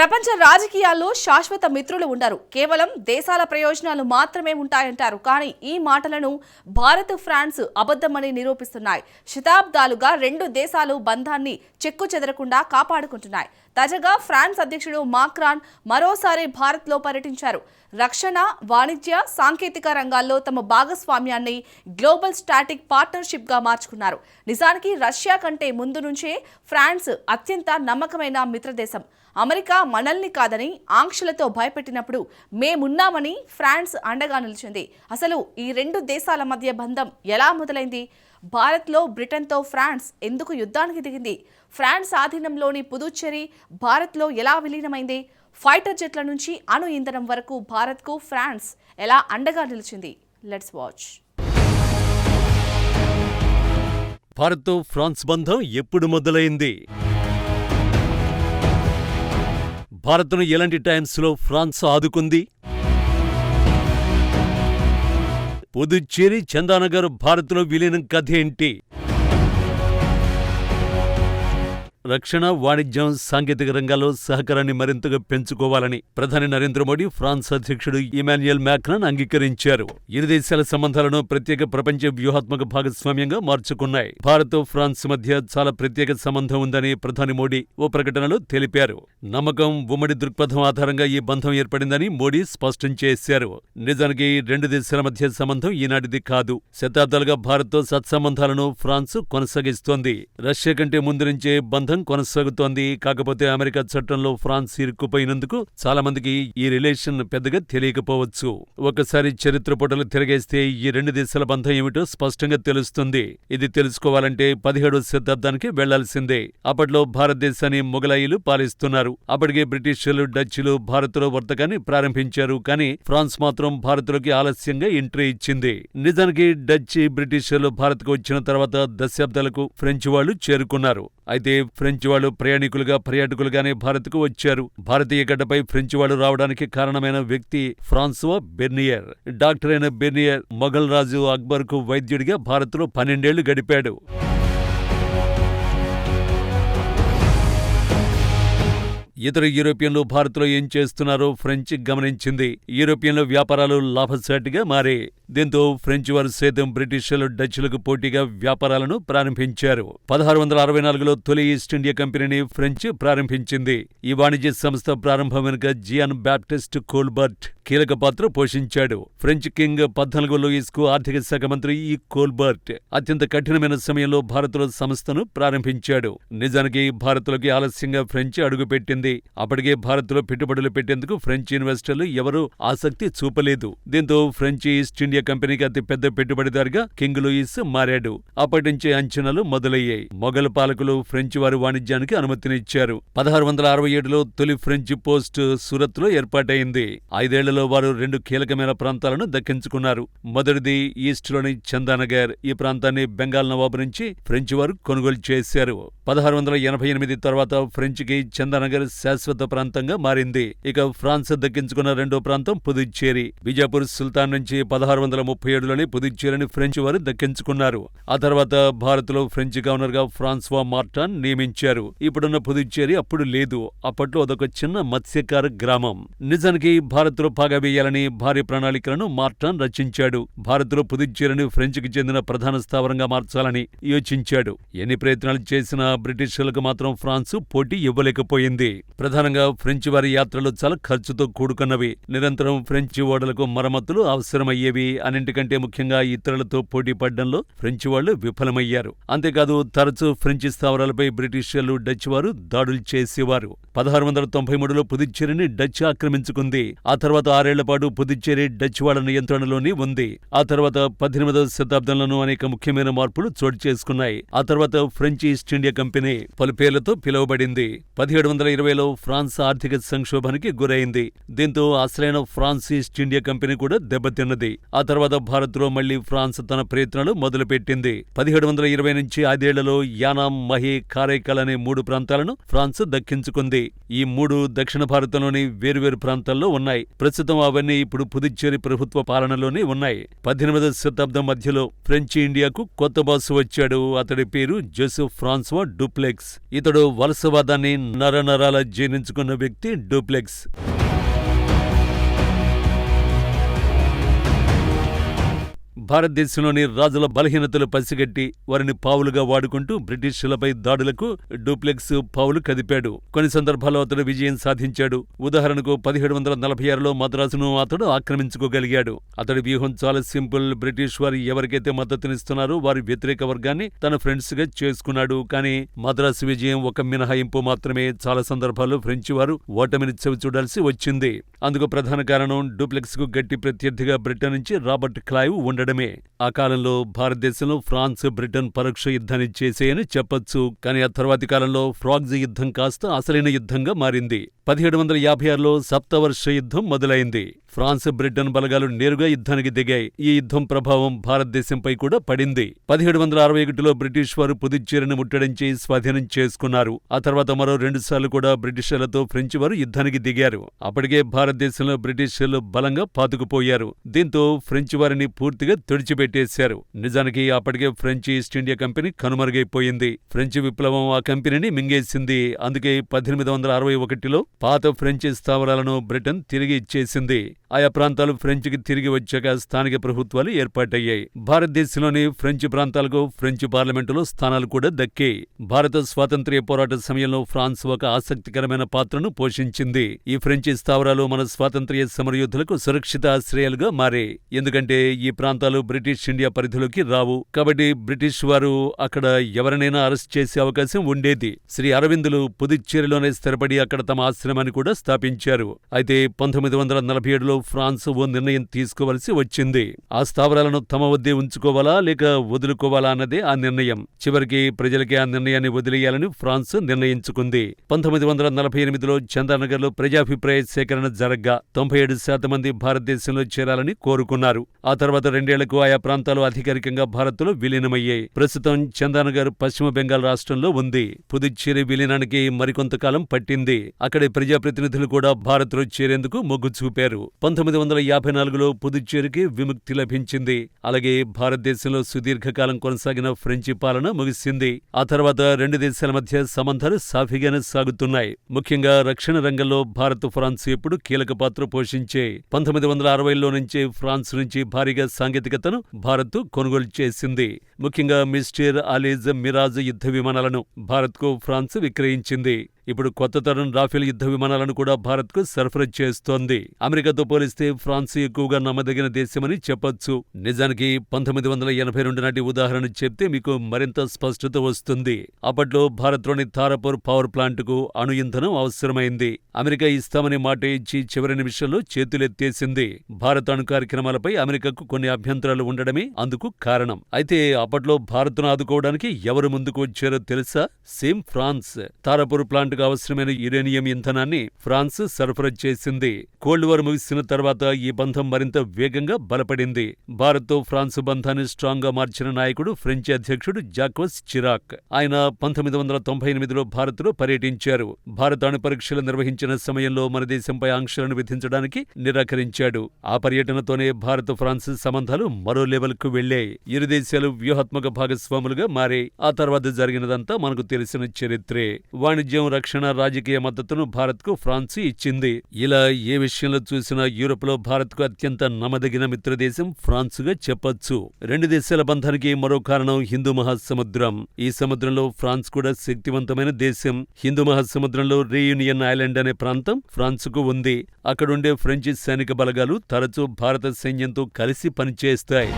ప్రపంచ రాజకీయాల్లో శాశ్వత మిత్రులు ఉండరు. కేవలం దేశాల ప్రయోజనాలు మాత్రమే ఉంటాయంటారు. కానీ ఈ మాటలను భారత్ ఫ్రాన్స్ అబద్ధమని నిరూపిస్తున్నాయి. శతాబ్దాలుగా రెండు దేశాలు బంధాన్ని చెక్కు చెదరకుండా కాపాడుకుంటున్నాయి. తాజాగా ఫ్రాన్స్ అధ్యక్షుడు మాక్రాన్ మరోసారి భారత్లో పర్యటించారు. రక్షణ వాణిజ్య సాంకేతిక రంగాల్లో తమ భాగస్వామ్యాన్ని గ్లోబల్ స్టాటిక్ పార్ట్నర్షిప్గా మార్చుకున్నారు. నిజానికి రష్యా కంటే ముందు నుంచే ఫ్రాన్స్ అత్యంత నమ్మకమైన మిత్రదేశం. అమెరికా మనల్ని కాదని ఆంక్షలతో భయపెట్టినప్పుడు మేమున్నామని ఫ్రాన్స్ అండగా నిలిచింది. అసలు ఈ రెండు దేశాల మధ్య బంధం ఎలా మొదలైంది? భారత్లో బ్రిటన్తో ఫ్రాన్స్ ఎందుకు యుద్ధానికి దిగింది? ఫ్రాన్స్ ఆధీనంలోని పుదుచ్చేరి భారత్లో ఎలా విలీనమైంది? ఫైటర్ జెట్ల నుంచి అణు ఇంధనం వరకు భారత్కు ఫ్రాన్స్ ఎలా అండగా నిలిచింది? Let's watch. భారత్తో ఫ్రాన్స్ బంధం ఎప్పుడు మొదలైంది? భారత్ను ఎలాంటి టైమ్స్లో ఫ్రాన్స్ ఆదుకుంది? పుదుచ్చేరి చందానగర్ భారత్లో విలీనం కథ ఏంటి? రక్షణ వాణిజ్యం సాంకేతిక రంగాల్లో సహకారాన్ని మరింతగా పెంచుకోవాలని ప్రధాని నరేంద్ర మోడీ ఫ్రాన్స్ అధ్యక్షుడు ఇమాన్యుయల్ మ్యాక్రాన్ అంగీకరించారు. ఇరు దేశాల సంబంధాలను ప్రత్యేక ప్రపంచ వ్యూహాత్మక భాగస్వామ్యంగా మార్చుకున్నాయి. భారత్ ఫ్రాన్స్ మధ్య చాలా ప్రత్యేక సంబంధం ఉందని ప్రధాని మోడీ ఓ ప్రకటనలో తెలిపారు. నమ్మకం ఉమ్మడి దృక్పథం ఆధారంగా ఈ బంధం ఏర్పడిందని మోడీ స్పష్టం చేశారు. నిజానికి రెండు దేశాల మధ్య సంబంధం ఈనాటిది కాదు. శతాబ్దాలుగా భారత్తో సత్సంబంధాలను ఫ్రాన్స్ కొనసాగిస్తోంది. రష్యా కంటే ముందు నుంచే బంధం కొనసాగుతోంది. కాకపోతే అమెరికా చట్టంలో ఫ్రాన్స్ ఇరుక్కుపోయినందుకు చాలా మందికి ఈ రిలేషన్ పెద్దగా తెలియకపోవచ్చు. ఒకసారి చరిత్ర పుటలు తిరగేస్తే ఈ రెండు దేశాల బంధం ఏమిటో స్పష్టంగా తెలుస్తుంది. ఇది తెలుసుకోవాలంటే పదిహేడవ శతాబ్దానికి వెళ్ళాల్సిందే. అప్పట్లో భారతదేశాన్ని మొఘలాయిలు పాలిస్తున్నారు. అప్పటికే బ్రిటిషర్లు డచ్లు భారత్లో వర్తకాన్ని ప్రారంభించారు. కానీ ఫ్రాన్స్ మాత్రం భారత్లోకి ఆలస్యంగా ఎంట్రీ ఇచ్చింది. నిజానికి డచ్ బ్రిటిషర్లు భారత్కు వచ్చిన తర్వాత దశాబ్దాలకు ఫ్రెంచ్ వాళ్ళు చేరుకున్నారు. అయితే ఫ్రెంచ్ వాళ్ళు ప్రయాణికులుగా పర్యాటకులుగానే భారత్కు వచ్చారు. భారతీయ గడ్డపై ఫ్రెంచ్ వాళ్ళు రావడానికి కారణమైన వ్యక్తి ఫ్రాన్సువా బెర్నియర్. డాక్టర్ అయిన బెర్నియర్ మొఘల్ రాజు అక్బర్కు వైద్యుడిగా భారత్లో పన్నెండేళ్ళు గడిపాడు. ఇతర యూరోపియన్లు భారత్లో ఏం చేస్తున్నారో ఫ్రెంచ్ గమనించింది. యూరోపియన్ల వ్యాపారాలు లాభసాటిగా మారాయి. దీంతో ఫ్రెంచ్ వారు సైతం బ్రిటిషర్లు డచ్లకు పోటీగా వ్యాపారాలను ప్రారంభించారు. పదహారు వందల అరవై నాలుగులో తొలి ఈస్ట్ ఇండియా కంపెనీని ఫ్రెంచ్ ప్రారంభించింది. ఈ వాణిజ్య సంస్థ ప్రారంభం వెనుక జియాన్ బ్యాప్టిస్ట్ కోల్బర్ట్ కీలక పాత్ర పోషించాడు. ఫ్రెంచ్ కింగ్ పద్నాలుగో లూయిస్కు ఆర్థిక శాఖ మంత్రి ఈ కోల్బర్ట్ అత్యంత కఠినమైన సమయంలో భారత్లో సంస్థను ప్రారంభించాడు. నిజానికి భారత్లోకి ఆలస్యంగా ఫ్రెంచ్ అడుగుపెట్టింది. అప్పటికే భారత్లో పెట్టుబడులు పెట్టేందుకు ఫ్రెంచ్ ఇన్వెస్టర్లు ఎవరూ ఆసక్తి చూపలేదు. దీంతో ఫ్రెంచ్ ఈస్ట్ ఇండియా కంపెనీకి అతి పెద్ద పెట్టుబడిదారుగా కింగ్ లూయిస్ మారాడు. అప్పటి నుంచే అంచనాలు మొదలయ్యాయి. మొఘల్ పాలకులు ఫ్రెంచ్ వారి వాణిజ్యానికి అనుమతినిచ్చారు. పదహారు వందల అరవై ఏడులో తొలి ఫ్రెంచ్ పోస్ట్ సూరత్లో ఏర్పాటైంది. ఐదేళ్ళలో వారు రెండు కీలకమైన ప్రాంతాలను దక్కించుకున్నారు. మొదటిది ఈస్ట్లోని చందానగర్. ఈ ప్రాంతాన్ని బెంగాల్ నవాబు నుంచి ఫ్రెంచ్ వారు కొనుగోలు చేశారు. పదహారు వందల ఎనభై ఎనిమిది తర్వాత ఫ్రెంచ్కి చందానగర్ శాశ్వత ప్రాంతంగా మారింది. ఇక ఫ్రాన్స్ దక్కించుకున్న రెండో ప్రాంతం పుదుచ్చేరి. బిజాపూర్ సుల్తాన్ నుంచి పదహారు వందల ముప్పై ఏడులోనే పుదుచ్చేరిని ఫ్రెంచ్ వారు దక్కించుకున్నారు. ఆ తర్వాత భారత్లో ఫ్రెంచ్ గవర్నర్గా ఫ్రాన్స్వా మార్టాన్ నియమించారు. ఇప్పుడున్న పుదుచ్చేరి అప్పుడు లేదు. అప్పట్లో అదొక చిన్న మత్స్యకార గ్రామం. నిజానికి భారత్లో పాగవేయాలని భారీ ప్రణాళికలను మార్టాన్ రచించాడు. భారత్లో పుదుచ్చేరిని ఫ్రెంచ్కి చెందిన ప్రధాన స్థావరంగా మార్చాలని యోచించాడు. ఎన్ని ప్రయత్నాలు చేసినా బ్రిటిషర్లకు మాత్రం ఫ్రాన్సు పోటీ ఇవ్వలేకపోయింది. ప్రధానంగా ఫ్రెంచ్ వారి యాత్రలు చాలా ఖర్చుతో కూడుకున్నవి. నిరంతరం ఫ్రెంచ్ ఓడలకు మరమ్మతులు అవసరమయ్యేవి. అన్నింటికంటే ముఖ్యంగా ఇతరులతో పోటీ పడడంలో ఫ్రెంచ్ వాళ్ళు విఫలమయ్యారు. అంతేకాదు తరచూ ఫ్రెంచ్ స్థావరాలపై బ్రిటిషర్లు డచ్ వారు దాడులు చేసేవారు. పదహారు వందల తొంభై మూడులో పుదుచ్చేరిని డచ్ ఆక్రమించుకుంది. ఆ తర్వాత ఆరేళ్ళ పాటు పుదుచ్చేరి డచ్ వాళ్ళ నియంత్రణలోనే ఉంది. ఆ తర్వాత పద్దెనిమిదవ శతాబ్దంలోనూ అనేక ముఖ్యమైన మార్పులు చోటు చేసుకున్నాయి. ఆ తర్వాత ఫ్రెంచ్ ఈస్ట్ ఇండియా కంపెనీ పలు పేర్లతో పిలువబడింది. పదిహేడు వందల ఇరవైలో ఫ్రాన్స్ ఆర్థిక సంక్షోభానికి గురైంది. దీంతో అసలైన ఫ్రాన్స్ ఈస్ట్ ఇండియా కంపెనీ కూడా దెబ్బతిన్నది. ఆ తర్వాత భారత్లో మళ్ళీ ఫ్రాన్స్ తన ప్రయత్నాలు మొదలుపెట్టింది. పదిహేడు వందల ఇరవై నుంచి ఐదేళ్ళలో యానాం మహే కారైకల్ అనే మూడు ప్రాంతాలను ఫ్రాన్స్ దక్కించుకుంది. ఈ మూడు దక్షిణ భారతంలోని వేరువేరు ప్రాంతాల్లో ఉన్నాయి. ప్రస్తుతం అవన్నీ ఇప్పుడు పుదుచ్చేరి ప్రభుత్వ పాలనలోనే ఉన్నాయి. పద్దెనిమిదవ శతాబ్దం మధ్యలో ఫ్రెంచ్ ఇండియాకు కొత్త బాసు వచ్చాడు. అతడి పేరు జోసెఫ్ ఫ్రాన్స్వా డూప్లెక్స్. ఇతడు వలసవాదాన్ని నరనరాల జీర్ణించుకున్న వ్యక్తి డూప్లెక్స్. భారతదేశంలోని రాజుల బలహీనతలు పసిగట్టి వారిని పావులుగా వాడుకుంటూ బ్రిటిషులపై దాడులకు డూప్లెక్స్ పావులు కదిపాడు. కొన్ని సందర్భాల్లో అతడు విజయం సాధించాడు. ఉదాహరణకు పదిహేడు వందల నలభై ఆరులో మద్రాసును అతడు ఆక్రమించుకోగలిగాడు. అతడి వ్యూహం చాలా సింపుల్. బ్రిటిష్ వారు ఎవరికైతే మద్దతునిస్తున్నారో వారి వ్యతిరేక వర్గాన్ని తన ఫ్రెండ్స్గా చేసుకున్నాడు. కానీ మద్రాసు విజయం ఒక మినహాయింపు మాత్రమే. చాలా సందర్భాల్లో ఫ్రెంచ్ వారు ఓటమిని చవి చూడాల్సి వచ్చింది. అందుకు ప్రధాన కారణం డూప్లెక్స్కు గట్టి ప్రత్యర్థిగా బ్రిటన్ నుంచి రాబర్ట్ క్లైవ్ ఉండడమే. ఆ కాలంలో భారతదేశంలో ఫ్రాన్స్ బ్రిటన్ పరోక్ష యుద్ధాన్ని చేసేయని చెప్పొచ్చు. కానీ ఆ తర్వాతి కాలంలో ఫ్రాగ్జ్ యుద్ధం కాస్త అసలైన యుద్ధంగా మారింది. పదిహేడు వందల యాభై ఆరులో సప్తవర్ష యుద్ధం మొదలైంది. ఫ్రాన్స్ బ్రిటన్ బలగాలు నేరుగా యుద్ధానికి దిగాయి. ఈ యుద్ధం ప్రభావం భారతదేశంపై కూడా పడింది. పదిహేడు వందల అరవై ఒకటిలో బ్రిటిష్ వారు పుదుచ్చేరిని ముట్టడించి స్వాధీనం చేసుకున్నారు. ఆ తర్వాత మరో రెండుసార్లు కూడా బ్రిటిషర్లతో ఫ్రెంచ్ వారు యుద్ధానికి దిగారు. అప్పటికే భారతదేశంలో బ్రిటిషర్లు బలంగా పాతుకుపోయారు. దీంతో ఫ్రెంచ్ వారిని పూర్తిగా తుడిచిపెట్టేశారు. నిజానికి అప్పటికే ఫ్రెంచ్ ఈస్ట్ ఇండియా కంపెనీ కనుమరుగైపోయింది. ఫ్రెంచ్ విప్లవం ఆ కంపెనీని మింగేసింది. అందుకే పద్దెనిమిది వందల అరవై ఒకటిలో పాత ఫ్రెంచ్ స్థావరాలను బ్రిటన్ తిరిగి ఇచ్చేసింది. ఆయా ప్రాంతాలు ఫ్రెంచ్కి తిరిగి వచ్చాక స్థానిక ప్రభుత్వాలు ఏర్పాటయ్యాయి. భారతదేశంలోని ఫ్రెంచ్ ప్రాంతాలకు ఫ్రెంచ్ పార్లమెంటులో స్థానాలు కూడా దక్కాయి. భారత స్వాతంత్ర్య పోరాట సమయంలో ఫ్రాన్స్ ఒక ఆసక్తికరమైన పాత్రను పోషించింది. ఈ ఫ్రెంచ్ స్థావరాలు మన స్వాతంత్ర్య సమరయోధులకు సురక్షిత ఆశ్రయాలుగా మారాయి. ఎందుకంటే ఈ ప్రాంతాలు బ్రిటిష్ ఇండియా పరిధిలోకి రావు. కాబట్టి బ్రిటిష్ వారు అక్కడ ఎవరినైనా అరెస్ట్ చేసే అవకాశం ఉండేది. శ్రీ అరవిందులు పుదుచ్చేరిలోనే స్థిరపడి అక్కడ తమ ఆశ్రమాన్ని కూడా స్థాపించారు. అయితే పంతొమ్మిది వందల నలభై ఏడులో ఫ్రాన్స్ ఓ నిర్ణయం తీసుకోవలసి వచ్చింది. ఆ స్థావరాలను తమ వద్దే ఉంచుకోవాలా లేక వదులుకోవాలా అన్నదే ఆ నిర్ణయం. చివరికి ప్రజలకి ఆ నిర్ణయాన్ని వదిలేయాలని ఫ్రాన్స్ నిర్ణయించుకుంది. పంతొమ్మిది వందల నలభై ఎనిమిదిలో చందానగర్లో ప్రజాభిప్రాయ సేకరణ జరగ్గా తొంభై ఏడు శాతం మంది భారతదేశంలో చేరాలని కోరుకున్నారు. ఆ తర్వాత రెండేళ్ళకు ఆయా ప్రాంతాలు అధికారికంగా భారత్లో విలీనమయ్యాయి. ప్రస్తుతం చందానగర్ పశ్చిమ బెంగాల్ రాష్ట్రంలో ఉంది. పుదుచ్చేరి విలీనానికి మరికొంతకాలం పట్టింది. అక్కడి ప్రజాప్రతినిధులు కూడా భారత్లో చేరేందుకు మొగ్గు చూపారు. పంతొమ్మిది వందల యాభై నాలుగులో పుదుచ్చేరికి విముక్తి లభించింది. అలాగే భారతదేశంలో సుదీర్ఘకాలం కొనసాగిన ఫ్రెంచి పాలన ముగిసింది. ఆ తర్వాత రెండు దేశాల మధ్య సంబంధాలు సాఫీగానే సాగుతున్నాయి. ముఖ్యంగా రక్షణ రంగంలో భారత్ ఫ్రాన్స్ ఎప్పుడు కీలక పాత్ర పోషించే. పంతొమ్మిది వందల అరవైలో నుంచే ఫ్రాన్స్ నుంచి భారీగా సాంకేతికతను భారత్ కొనుగోలు చేసింది. ముఖ్యంగా మిస్టర్ అలీజ్ మిరాజ్ యుద్ధ విమానాలను భారత్కు ఫ్రాన్స్ విక్రయించింది. ఇప్పుడు కొత్త తరం రాఫెల్ యుద్ధ విమానాలను కూడా భారత్కు సరఫరా చేస్తోంది. అమెరికాతో పోలిస్తే ఫ్రాన్స్ ఎక్కువగా నమ్మదగిన దేశమని చెప్పొచ్చు. నిజానికి పంతొమ్మిది వందల ఎనభై రెండు నాటి ఉదాహరణ చెప్తే మీకు మరింత స్పష్టత వస్తుంది. అప్పట్లో భారత్లోని తారాపూర్ పవర్ ప్లాంట్కు అణు ఇంధనం అవసరమైంది. అమెరికా ఇస్తామని మాట ఇచ్చి చివరి నిమిషంలో చేతులెత్తేసింది. భారత్ అణు కార్యక్రమాలపై అమెరికాకు కొన్ని అభ్యంతరాలు ఉండడమే అందుకు కారణం. అయితే అప్పట్లో భారత్ను ఆదుకోవడానికి ఎవరు ముందుకు వచ్చారో తెలుసా? Same France. తారాపూర్ ప్లాంట్కు అవసరమైన యురేనియం ఇంధనాన్ని ఫ్రాన్స్ సరఫరా చేసింది. కోల్డ్ వార్ ముగిసిన తర్వాత ఈ బంధం మరింత వేగంగా బలపడింది. భారత్తో ఫ్రాన్స్ బంధాన్ని స్ట్రాంగ్గా మార్చిన నాయకుడు ఫ్రెంచ్ అధ్యక్షుడు జాక్వస్ చిరాక్. ఆయన పంతొమ్మిది వందల తొంభై ఎనిమిదిలో భారత్లో పర్యటించారు. భారత అణు పరీక్షలు నిర్వహించిన సమయంలో మన దేశంపై ఆంక్షలను విధించడానికి నిరాకరించాడు. ఆ పర్యటనతోనే భారత్ ఫ్రాన్స్ సంబంధాలు మరో లెవెల్కు వెళ్ళాయి ఇరు దేశాలు వ్యూహాత్మక భాగస్వాములుగా మారాయి. ఆ తర్వాత జరిగినదంతా మనకు తెలిసిన చరిత్రే. వాణిజ్యం రక్షణ రాజకీయ మద్దతును భారత్కు ఫ్రాన్స్ ఇచ్చింది. ఇలా ఏ విషయంలో చూసినా యూరోప్లో భారత్కు అత్యంత నమ్మదగిన మిత్రదేశం ఫ్రాన్స్గా చెప్పొచ్చు. రెండు దేశాల బంధానికి మరో కారణం హిందూ మహాసముద్రం. ఈ సముద్రంలో ఫ్రాన్స్ కూడా శక్తివంతమైన దేశం. హిందూ మహాసముద్రంలో రీయూనియన్ ఐలాండ్ అనే ప్రాంతం ఫ్రాన్స్కు ఉంది. అక్కడుండే ఫ్రెంచ్ సైనిక బలగాలు తరచూ భారత సైన్యంతో కలిసి పనిచేస్తాయి.